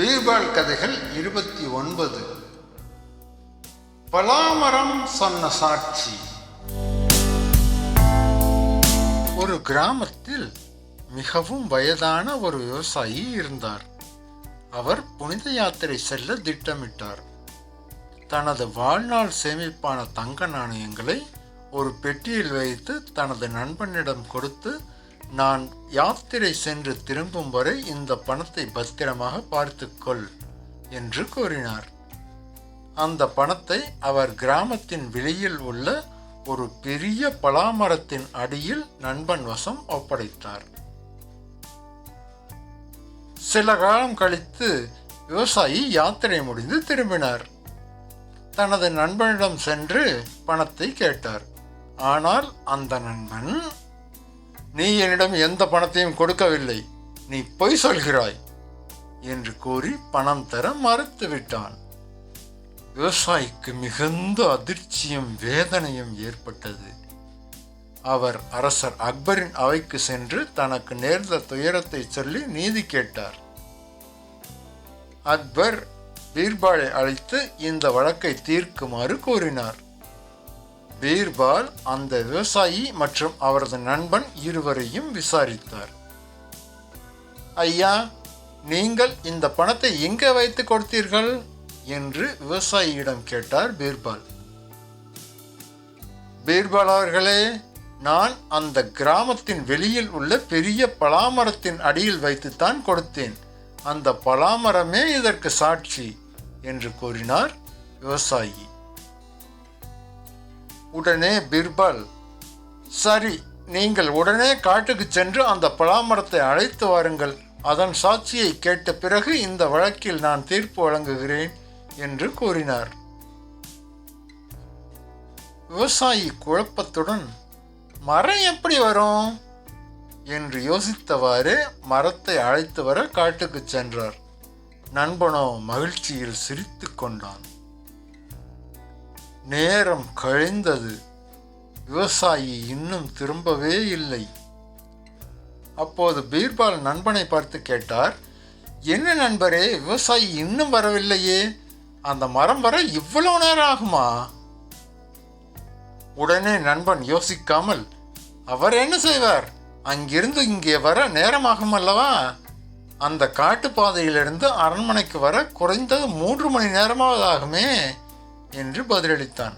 பீர்பால் கதைகள் இருபத்தி ஒன்பது. பலாமரம் சொன்ன சாட்சி. ஒரு கிராமத்தில் மிகவும் வயதான ஒரு விவசாயி இருந்தார். அவர் புனித யாத்திரை செல்ல திட்டமிட்டார். தனது வாழ்நாள் சேமிப்பான தங்க நாணயங்களை ஒரு பெட்டியில் வைத்து தனது நண்பனிடம் கொடுத்து நான் யாத்திரை சென்று திரும்பும் வரை இந்த பணத்தை பத்திரமாக பார்த்துக்கொள் என்று கூறினார். அந்த பணத்தை அவர் கிராமத்தின் வெளியில் உள்ள ஒரு பெரிய பலாமரத்தின் அடியில் நண்பன் வசம் ஒப்படைத்தார். சில காலம் கழித்து விவசாயி யாத்திரை முடிந்து திரும்பினார். தனது நண்பனிடம் சென்று பணத்தை கேட்டார். ஆனால் அந்த நண்பன் நீ என்னிடம் எந்த பணத்தையும் கொடுக்கவில்லை. நீ பொய் சொல்கிறாய் என்று கூறி பணம் தர மறுத்துவிட்டான். விவசாயிக்கு மிகுந்த அதிர்ச்சியும் வேதனையும் ஏற்பட்டது. அவர் அரசர் அக்பரின் அவைக்கு சென்று தனக்கு நேர்ந்த துயரத்தை சொல்லி நீதி கேட்டார். அக்பர் பீர்பாலை அழைத்து இந்த வழக்கை தீர்க்குமாறு கூறினார். பீர்பால் அந்த விவசாயி மற்றும் அவரது நண்பன் இருவரையும் விசாரித்தார். ஐயா நீங்கள் இந்த பணத்தை எங்கே வைத்து கொடுத்தீர்கள்? என்று விவசாயியிடம் கேட்டார் பீர்பால். பீர்பால் அவர்களே நான் அந்த கிராமத்தின் வெளியில் உள்ள பெரிய பலாமரத்தின் அடியில் வைத்துத்தான் கொடுத்தேன். அந்த பலாமரமே இதற்கு சாட்சி என்று கூறினார் விவசாயி. உடனே பிர்பல் சரி நீங்கள் உடனே காட்டுக்கு சென்று அந்த பலாமரத்தை அழைத்து வாருங்கள். அதன் சாட்சியை கேட்ட பிறகு இந்த வழக்கில் நான் தீர்ப்பு வழங்குகிறேன் என்று கூறினார். விவசாயி குழப்பத்துடன் மரம் எப்படி வரும்? என்று யோசித்தவாறு மரத்தை அழைத்து வர காட்டுக்கு சென்றார். நண்பனோ மகிழ்ச்சியில் சிரித்து கொண்டான். நேரம் கழிந்தது. விவசாயி இன்னும் திரும்பவே இல்லை. அப்போது பீர்பால் நண்பனை பார்த்து கேட்டார் என்ன நண்பரே விவசாயி இன்னும் வரவில்லையே. அந்த மரம் வர இவ்வளோ நேரம் ஆகுமா? உடனே நண்பன் யோசிக்காமல் அவர் என்ன செய்வார்? அங்கிருந்து இங்கே வர நேரமாகும் அல்லவா? அந்த காட்டுப்பாதையிலிருந்து அரண்மனைக்கு வர குறைந்தது மூன்று மணி நேரமாவது ஆகுமே. என்று பதிலளித்தான்.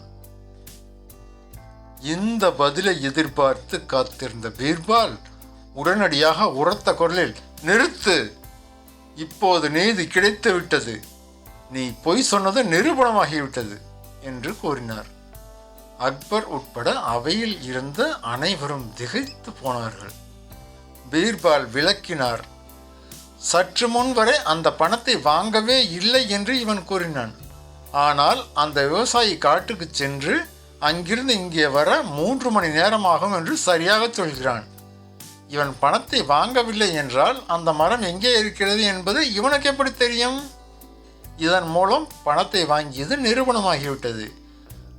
இந்த பதிலை எதிர்பார்த்து காத்திருந்த பீர்பால் உடனடியாக உரத்த குரலில் நிறுத்து! இப்போது நீதி கிடைத்து விட்டது. நீ பொய் சொன்னது நிரூபணமாகிவிட்டது என்று கூறினார். அக்பர் உட்பட அவையில் இருந்த அனைவரும் திகைத்து போனார்கள். பீர்பால் விளக்கினார் சற்று முன் வரை அந்த பணத்தை வாங்கவே இல்லை என்று இவன் கூறினான். ஆனால் அந்த விவசாயி காட்டுக்கு சென்று அங்கிருந்து இங்கே வர மூன்று மணி நேரமாகும் என்று சரியாக சொல்கிறான். இவன் பணத்தை வாங்கவில்லை என்றால் அந்த மரம் எங்கே இருக்கிறது என்பது இவனுக்கு எப்படி தெரியும்? இதன் மூலம் பணத்தை வாங்கியது நிரூபணமாகிவிட்டது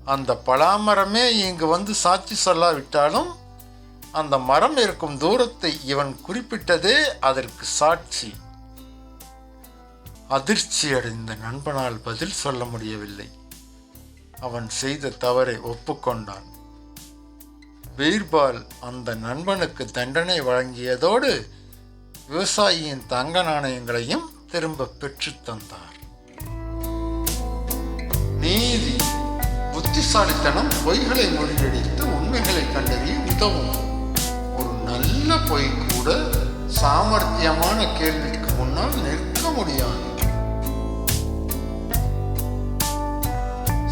அந்த பலாமரமே இங்கு வந்து சாட்சி சொல்லாவிட்டாலும் அந்த மரம் இருக்கும் தூரத்தை இவன் குறிப்பிட்டதே அதற்கு சாட்சி. அதிர்ச்சி அடைந்த நண்பனால் பதில் சொல்ல முடியவில்லை. அவன் செய்த தவறை ஒப்புக்கொண்டான். பீர்பால் அந்த நண்பனுக்கு தண்டனை வழங்கியதோடு விவசாயியின் தங்க நாணயங்களையும் திரும்ப பெற்றுத் தந்தார். நீதி புத்திசாலித்தனம் பொய்களை முறியடித்து உண்மைகளை கண்டறிய உதவும். ஒரு நல்ல பொய் கூட சாமர்த்தியமான கேள்விக்கு முன்னால் நிற்க முடியாது.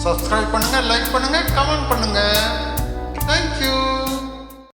சப்ஸ்கிரைப் பண்ணுங்க லைக் பண்ணுங்க கமெண்ட் பண்ணுங்க. தேங்க்யூ